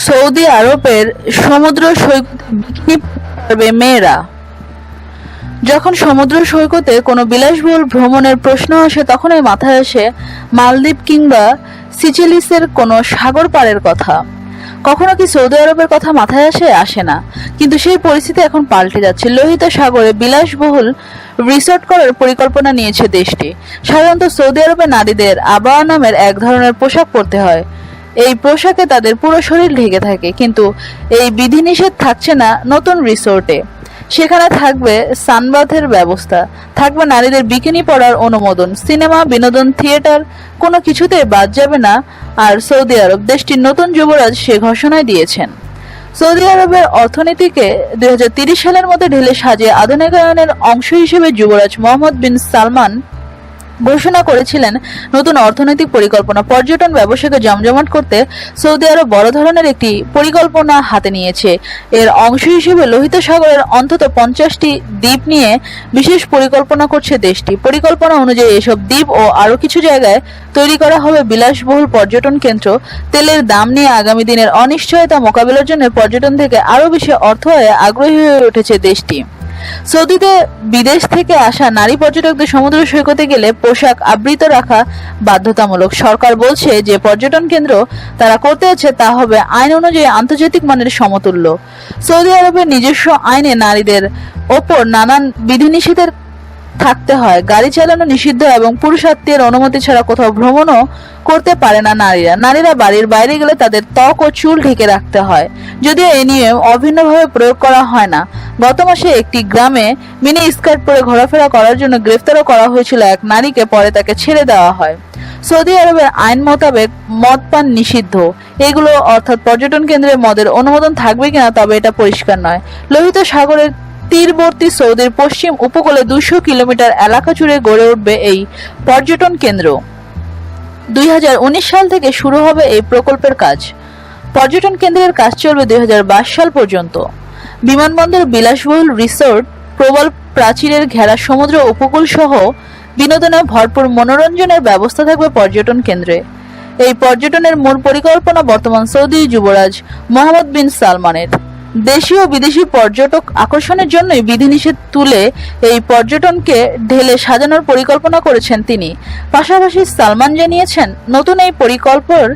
Saudi আরবের সমুদ্র সৈকতে পারবে মেয়েরা। যখন সমুদ্র সৈকতে কোনো বিলাসবহুল ভ্রমণের প্রশ্ন আসে, তখনই মাথায় আসে মালদ্বীপ কিংবা সিচেলিসের কোনো সাগর পাড়ের কথা। কখনো কি সৌদি আরবের কথা মাথায় আসে? আসে না। কিন্তু সেই পরিস্থিতি এখন পাল্টে যাচ্ছে। লোহিত সাগরে বিলাসবহুল রিসর্ট করার পরিকল্পনা নিয়েছে দেশটি। সাধারণত সৌদি আরবে নারীদের আবায়া নামের এক ধরনের পোশাক পরতে হয়। এই পোশাকে তাদের পুরো শরীর ঢেকে থাকে, কিন্তু এই বিধিনিষেধ থাকছে না নতুন রিসোর্টে। সেখানে থাকবে সানবাথের ব্যবস্থা, থাকবে নারীদের বিকিনি পরার অনুমোদন, সিনেমা, বিনোদন, থিয়েটার, কোনো কিছুতেই বাদ যাবে না, আর সৌদি আরব দেশটির নতুন যুবরাজ সে ঘোষণায় দিয়েছেন। সৌদি আরবের অর্থনীতিকে দুই সালের মধ্যে ঢেলে সাজিয়ে আধুনিকায়নের অংশ হিসেবে যুবরাজ মোহাম্মদ বিন সালমান ঘোষণা করেছিলেন নতুন অর্থনৈতিক পরিকল্পনা। পর্যটন ব্যবসাকে জমজমাট করতে সৌদি আরব বড় ধরনের একটি পরিকল্পনা হাতে নিয়েছে। এর অংশ হিসেবে লোহিত সাগরের অন্তত পঞ্চাশটি দ্বীপ নিয়ে বিশেষ পরিকল্পনা করছে দেশটি। পরিকল্পনা অনুযায়ী এসব দ্বীপ ও আরও কিছু জায়গায় তৈরি করা হবে বিলাসবহুল পর্যটন কেন্দ্র। তেলের দাম নিয়ে আগামী দিনের অনিশ্চয়তা মোকাবিলার জন্য পর্যটন থেকে আরও বেশি অর্থ আয়ে আগ্রহী হয়ে উঠেছে দেশটি। সৌদিতে বিদেশ থেকে আসা নারী পর্যটকদের সমুদ্র সৈকতে গেলে পোশাক আবৃত রাখা বাধ্যতামূলক। সরকার বলছে যে পর্যটন কেন্দ্র তারা করতে আছে তা হবে আইন অনুযায়ী আন্তর্জাতিক মানের সমতুল্য। সৌদি আরবের নিজস্ব আইনে নারীদের ওপর নানান বিধিনিষেধের থাকতে হয়। গাড়ি চালানো নিষিদ্ধ এবং পুরুষাত্মের অনুমতি ছাড়া কোথাও ভ্রমণও করতে পারে না নারীরা। নারীরা বাড়ির বাইরে গেলে তাদের ত্বক ও চুল ঢেকে রাখতে হয়। যদিও এই নিয়ম অভিন্নভাবে প্রয়োগ করা হয় না। গত মাসে একটি গ্রামে মিনি স্কার্ট পরে ঘোরাফেরা করার জন্য গ্রেফতারও করা হয়েছিল এক নারীকে, পরে তাকে ছেড়ে দেওয়া হয়। সৌদি আরবের আইন মোতাবেক মদ পান নিষিদ্ধ। এগুলো অর্থাৎ পর্যটন কেন্দ্রে মদের অনুমোদন থাকবে কিনা তবে এটা পরিষ্কার নয়। লোহিত সাগরের তীরবর্তী সৌদির পশ্চিম উপকূলে দুশো কিলোমিটার এলাকা জুড়ে গড়ে উঠবে এই পর্যটন কেন্দ্র। দুই হাজার উনিশ সাল থেকে শুরু হবে এই প্রকল্পের কাজ। পর্যটন কেন্দ্রের কাজ চলবে দুই সাল পর্যন্ত। বিমানবন্দর বিলাসবহুল রিসোর্ট, প্রবল প্রাচীরের ঘেরা সমুদ্র উপকূল সহ বিনোদনে ভরপুর মনোরঞ্জনের ব্যবস্থা থাকবে পর্যটন কেন্দ্রে। এই পর্যটনের মূল পরিকল্পনা বর্তমান সৌদি যুবরাজ মোহাম্মদ বিন সালমানের। দেশীয় ও বিদেশি পর্যটক আকর্ষণের জন্যই বিধিনিষেধ তুলে এই পর্যটনকে ঢেলে সাজানোর পরিকল্পনা করেছেন তিনি। পাশাপাশি সালমান জানিয়েছেন, নতুন এই পরিকল্পনার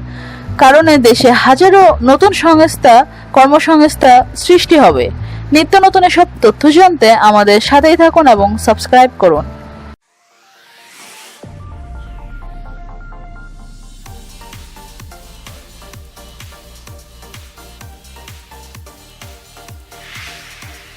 কারণে দেশে হাজারো নতুন সংস্থা, কর্মসংস্থা সৃষ্টি হবে। নিত্য নতুন এসব তথ্য জানতে আমাদের সাথেই থাকুন এবং সাবস্ক্রাইব করুন।